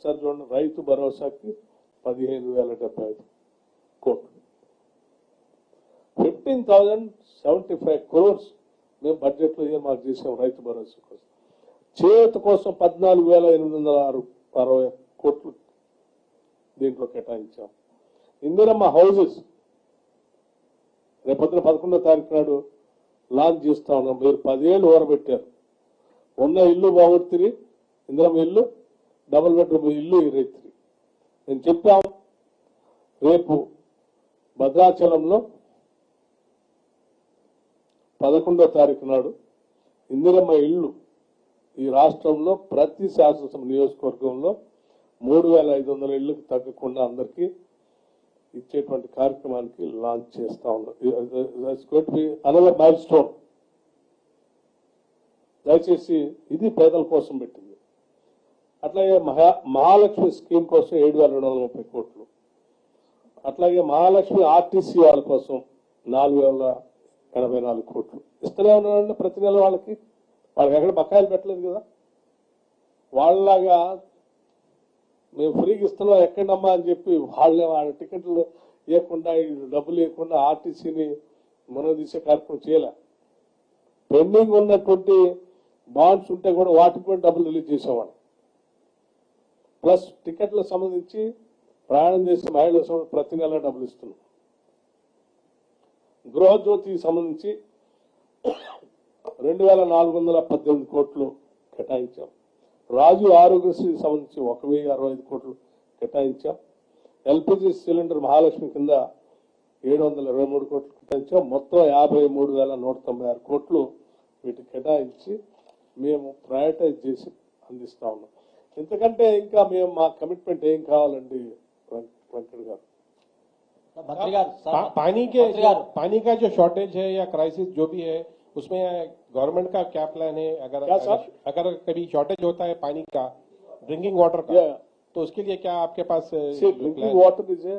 ఒకసారి చూడండి రైతు భరోసాకి పదిహేను వేల డెబ్బై ఐదు కోట్లు. Fifteen thousand seventy five crores మేము బడ్జెట్లో మార్క్ చేసాం రైతు భరోసా కోసం. చేతి కోసం పద్నాలుగు వేల ఎనిమిది వందల ఆరు అరవై కోట్లు దీంట్లో కేటాయించాం. ఇందిరమ్మ హౌసెస్ రేపొద్దున పదకొండో తారీఖు నాడు లాంచ్ చేస్తా ఉన్నాం. మీరు పదేళ్ళు ఓరబెట్టారు ఉన్న ఇల్లు బాగొడుతుంది ఇందిరమ్మ ఇల్లు డబుల్ బెడ్రూమ్ ఇల్లు ఇరైతుంది నేను చెప్పాం రేపు భద్రాచలంలో పదకొండో తారీఖు నాడు ఇందిరమ్మ ఇల్లు ఈ రాష్ట్రంలో ప్రతి శాసనసభ నియోజకవర్గంలో మూడు వేల ఐదు వందల ఇళ్ళకు తగ్గకుండా అందరికీ ఇచ్చేటువంటి కార్యక్రమానికి లాంచ్ చేస్తా ఉన్నాం అనదర్ మైల్ స్టోన్ దయచేసి ఇది పేదల కోసం పెట్టింది. అట్లాగే మహా మహాలక్ష్మి స్కీమ్ కోసం ఏడు వేల రెండు వందల ముప్పై కోట్లు. అట్లాగే మహాలక్ష్మి ఆర్టీసీ వాళ్ళ కోసం నాలుగు వేల ఎనభై నాలుగు కోట్లు. ఇస్తూనే ఉన్నారండి ప్రతి నెల వాళ్ళకి. వాళ్ళకి ఎక్కడ బకాయిలు పెట్టలేదు కదా. వాళ్ళలాగా మేము ఫ్రీగా ఇస్తున్నాం ఎక్కడమ్మా అని చెప్పి వాళ్ళే వాళ్ళ టికెట్లు ఇవ్వకుండా డబ్బులు ఇవ్వకుండా ఆర్టీసీని మనం తీసే కార్యక్రమం చేయలే. పెండింగ్ ఉన్నటువంటి బాండ్స్ ఉంటే కూడా వాటికి కూడా డబ్బులు రిలీజ్ చేసేవాళ్ళు. ప్లస్ టికెట్లకు సంబంధించి ప్రయాణం చేసే మహిళల ప్రతి నెల డబ్బులు ఇస్తున్నాం. గృహజ్యోతికి సంబంధించి రెండు వేల నాలుగు వందల పద్దెనిమిది కోట్లు కేటాయించాం. రాజు ఆరోగ్యశ్రీకి సంబంధించి ఒక వెయ్యి అరవై ఐదు కోట్లు కేటాయించాం. ఎల్పిజి సిలిండర్ మహాలక్ష్మి కింద ఏడు వందల ఇరవై మూడు కోట్లు కేటాయించాం. మొత్తం యాభై మూడు వేల నూట తొంభై ఆరు కోట్లు వీటికి కేటాయించి మేము ప్రయారిటైజ్ చేసి అందిస్తా ఉన్నాం. ఇంతకంటే ఇంకా మేము మా కమిట్మెంట్ ఏం కావాలండి వెంక- వెంకట్ గారు మంత్రి గారు సార్, पा, पानी के మంత్రి గారు पानी का जो शॉर्टेज है या क्राइसिस जो भी है उसमें गवर्नमेंट का क्या प्लान है अगर क्या अगर, सर? अगर कभी शॉर्टेज होता है पानी का ड्रिंकिंग वाटर का Yeah. तो उसके लिए क्या आपके पास See, drinking water is a